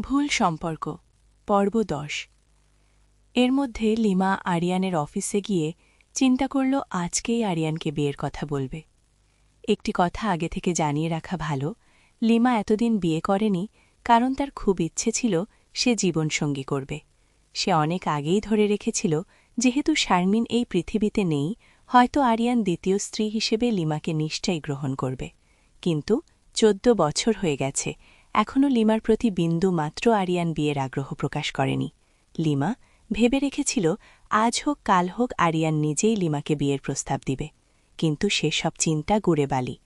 ভুল সম্পর্ক, পর্ব দশ। এর মধ্যে লিমা আরিয়ানের অফিসে গিয়ে চিন্তা করল, আজকেই আরিয়ানকে বিয়ের কথা বলবে। একটি কথা আগে থেকে জানিয়ে রাখা ভালো, লিমা এতদিন বিয়ে করেনি, কারণ তার খুব ইচ্ছে ছিল সে জীবনসঙ্গী করবে। সে অনেক আগেই ধরে রেখেছিল, যেহেতু শারমিন এই পৃথিবীতে নেই, হয়তো আরিয়ান দ্বিতীয় স্ত্রী হিসেবে লিমাকে নিশ্চয়ই গ্রহণ করবে। কিন্তু চোদ্দ বছর হয়ে গেছে এখনও লিমার প্রতি বিন্দু মাত্র আরিয়ান বিয়ের আগ্রহ প্রকাশ করেনি। লিমা ভেবে রেখেছিল, আজ হোক, কাল হোক, আরিয়ান নিজেই লিমাকে বিয়ের প্রস্তাব দিবে। কিন্তু সে সব চিন্তা গুড়ে বালি।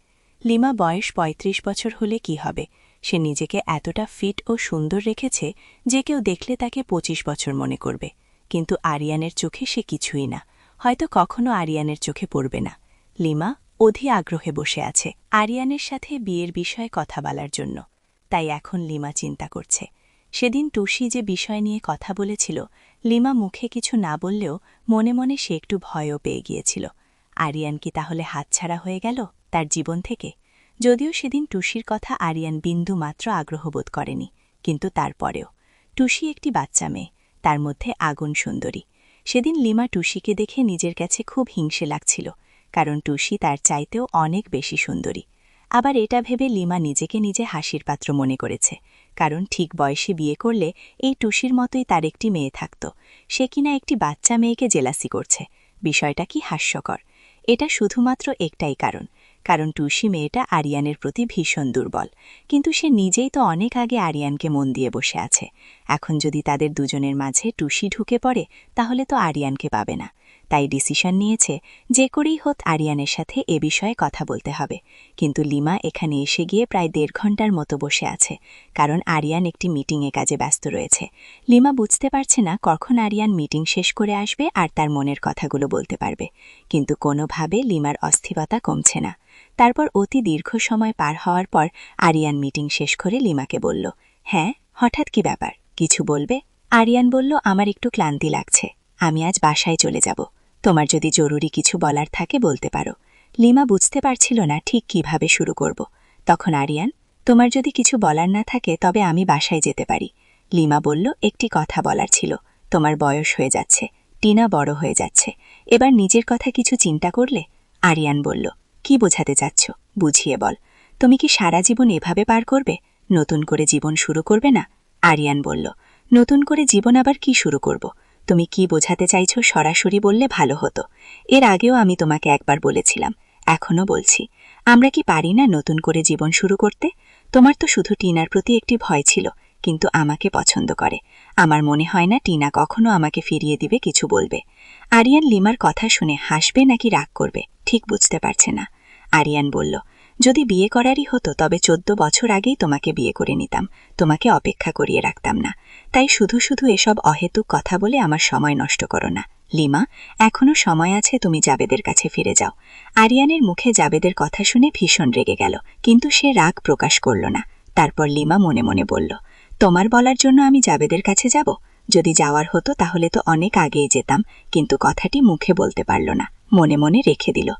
লিমা বয়স ৩৫ বছর হলে কি হবে? সে নিজেকে এতটা ফিট ও সুন্দর রেখেছে যে কেউ দেখলে তাকে ২৫ বছর মনে করবে। কিন্তু আরিয়ানের চোখে সে কিছুই না। হয়তো কখনো আরিয়ানের চোখে পড়বে না। লিমা অধি আগ্রহে বসে আছে আরিয়ানের সাথে বিয়ের বিষয়ে কথা বলার জন্য। তাই এখন লিমা চিন্তা করছে। সেদিন টুসি যে বিষয় নিয়ে কথা বলেছিল, লিমা মুখে কিছু না বললেও মনে মনে সে একটু ভয়ও পেয়ে গিয়েছিল। আরিয়ান কি তাহলে হাতছাড়া হয়ে গেল তার জীবন থেকে? যদিও সেদিন টুসির কথা আরিয়ান বিন্দু মাত্র আগ্রহবোধ করেনি, কিন্তু তারপরেও। টুসি একটি বাচ্চা মেয়ে, তার মধ্যে আগুন সুন্দরী। সেদিন লিমা টুসিকে দেখে নিজের কাছে খুব হিংসে লাগছিল, কারণ টুসি তার চাইতেও অনেক বেশি সুন্দরী। আবার এটা ভেবে লিমা নিজেকে নিজে হাসির পাত্র মনে করেছে, কারণ ঠিক বয়সে বিয়ে করলে এই টুসির মতোই তার একটি মেয়ে থাকত। সে কিনা একটি বাচ্চা মেয়েকে জেলাসি করছে। বিষয়টা কি হাস্যকর? এটা শুধুমাত্র একটাই কারণ কারণ টুসি মেয়েটা আরিয়ানের প্রতি ভীষণ দুর্বল। কিন্তু সে নিজেই তো অনেক আগে আরিয়ানকে মন দিয়ে বসে আছে। এখন যদি তাদের দুজনের মাঝে টুসি ঢুকে পড়ে, তাহলে তো আরিয়ানকে পাবে না। তাই ডিসিশন নিয়েছে যে করেই হোক আরিয়ানের সাথে এ বিষয়ে কথা বলতে হবে। কিন্তু লিমা এখানে এসে গিয়ে প্রায় দেড় ঘণ্টার মতো বসে আছে, কারণ আরিয়ান একটি মিটিংয়ে কাজে ব্যস্ত রয়েছে। লিমা বুঝতে পারছে না কখন আরিয়ান মিটিং শেষ করে আসবে আর তার মনের কথাগুলো বলতে পারবে। কিন্তু কোনোভাবে লিমার অস্থিরতা কমছে না। তারপর অতি দীর্ঘ সময় পার হওয়ার পর আরিয়ান মিটিং শেষ করে লিমাকে বলল হ্যাঁ হঠাৎ কি ব্যাপার? কিছু বলবে? আরিয়ান বলল, আমার একটু ক্লান্তি লাগছে। আমি আজ বাসায় চলে যাব। তোমার যদি জরুরি কিছু বলার থাকে বলতে পারো। লিমা বুঝতে পারছিল না ঠিক কীভাবে শুরু করব। তখন আরিয়ান, তোমার যদি কিছু বলার না থাকে তবে আমি বাসায় যেতে পারি। লিমা বলল, একটি কথা বলার ছিল। তোমার বয়স হয়ে যাচ্ছে। টিনা বড় হয়ে যাচ্ছে। এবার নিজের কথা কিছু চিন্তা করলে? আরিয়ান বলল, কি বোঝাতে চাচ্ছ? বুঝিয়ে বল। তুমি কি সারা জীবন এভাবে পার করবে? নতুন করে জীবন শুরু করবে না? আরিয়ান বলল, নতুন করে জীবন আবার কি শুরু করব? তুমি কি বোঝাতে চাইছ সরাসরি বললে ভালো হতো। এর আগেও আমি তোমাকে একবার বলেছিলাম, এখনও বলছি। আমরা কি পারি না নতুন করে জীবন শুরু করতে? তোমার তো শুধু টিনার প্রতি একটি ভয় ছিল, কিন্তু আমাকে পছন্দ করে। আমার মনে হয় না টিনা কখনো আমাকে ফিরিয়ে দিবে কিছু বলবে। আরিয়ান লিমার কথা শুনে হাসবে নাকি রাগ করবে, ঠিক বুঝতে পারছে না। আরিয়ান বলল যদি বিয়ে করারই হতো, তবে চোদ্দ বছর আগেই তোমাকে বিয়ে করে নিতাম। তোমাকে অপেক্ষা করিয়ে রাখতাম না। তাই শুধু শুধু এসব অহেতুক কথা বলে আমার সময় নষ্ট করো না। লিমা এখনও সময় আছে তুমি জাবেদের কাছে ফিরে যাও। আরিয়ানের মুখে জাবেদের কথা শুনে ভীষণ রেগে গেল, কিন্তু সে রাগ প্রকাশ করল না। তারপর লিমা মনে মনে বলল, তোমার বলার জন্য আমি জাবেদের কাছে যাব? যদি যাওয়ার হতো তাহলে তো অনেক আগেই যেতাম, কিন্তু কথাটি মুখে বলতে পারল না। মনে মনে রেখে দিল।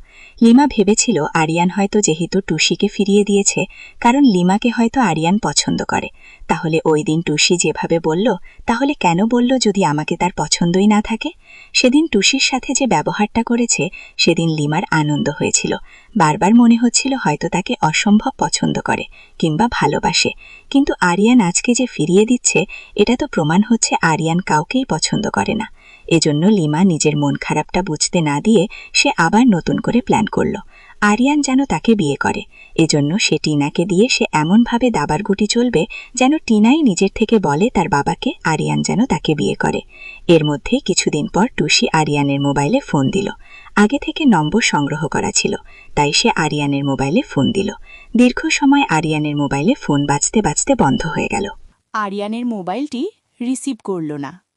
লিমা ভেবেছিল আরিয়ান হয়তো যেহেতু টুসিকে ফিরিয়ে দিয়েছে, কারণ লিমাকে হয়তো আরিয়ান পছন্দ করে। তাহলে ওই দিন টুসি যেভাবে বলল, তাহলে কেন বলল যদি আমাকে তার পছন্দই না থাকে? সেদিন টুসির সাথে যে ব্যবহারটা করেছে, সেদিন লিমার আনন্দ হয়েছিল। বারবার মনে হচ্ছিল হয়তো তাকে অসম্ভব পছন্দ করে কিংবা ভালোবাসে। কিন্তু আরিয়ান আজকে যে ফিরিয়ে দিচ্ছে, এটা তো প্রমাণ হচ্ছে আরিয়ান কাউকেই পছন্দ করে না। এজন্য লিমা নিজের মন খারাপটা বুঝতে না দিয়ে সে আবার নতুন করে প্ল্যান করল। আরিয়ান যেন তাকে বিয়ে করে, এজন্য সে টিনাকে দিয়ে সে এমনভাবে দাবার গুটি চলবে যেন টিনাই নিজের থেকে বলে তার বাবাকে আরিয়ান যেন তাকে বিয়ে করে। এর মধ্যে কিছুদিন পর টুসি আরিয়ানের মোবাইলে ফোন দিল। আগে থেকে নম্বর সংগ্রহ করা ছিল, তাই সে আরিয়ানের মোবাইলে ফোন দিল। দীর্ঘ সময় আরিয়ানের মোবাইলে ফোন বাজতে বাজতে বন্ধ হয়ে গেল। আরিয়ানের মোবাইলটি রিসিভ করল না।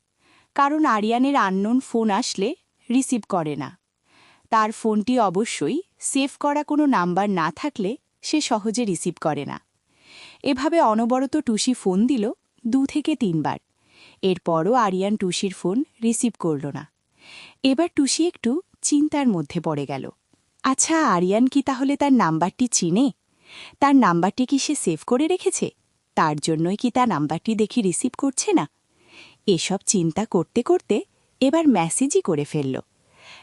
কারণ আরিয়ানের আননোন ফোন আসলে রিসিভ করে না। তার ফোনটি অবশ্যই সেভ করা কোনো নাম্বার না থাকলে সে সহজে রিসিভ করে না। এভাবে অনবরত টুসি ফোন দিল দু থেকে তিনবার। এরপরও আরিয়ান টুসির ফোন রিসিভ করল না। এবার টুসি একটু চিন্তার মধ্যে পড়ে গেল। আচ্ছা আরিয়ান কি তাহলে তার নাম্বারটি চিনে? তার নাম্বারটি কি সে সেভ করে রেখেছে? তার জন্যই কি তার নাম্বারটি দেখি রিসিভ করছে না? এসব চিন্তা করতে করতে এবার মেসেজই করে ফেলল।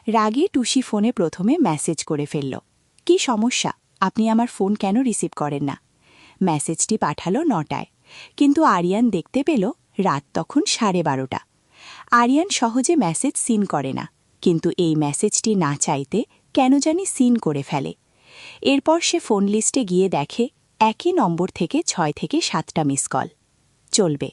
রাগে টুসি ফোনে প্রথমে মেসেজ করে ফেলল, কি সমস্যা? আপনি আমার ফোন কেন রিসিভ করেন না? মেসেজটি পাঠালো নটায়, কিন্তু আরিয়ান দেখতে পেল রাত তখন সাড়ে বারোটা। আরিয়ান সহজে মেসেজ সিন করে না, কিন্তু এই মেসেজটি না চাইতে কেন জানি সিন করে ফেলে। এরপর সে ফোন লিস্টে গিয়ে দেখে, একই নম্বর থেকে ছয় থেকে সাতটা মিস কল। চলবে।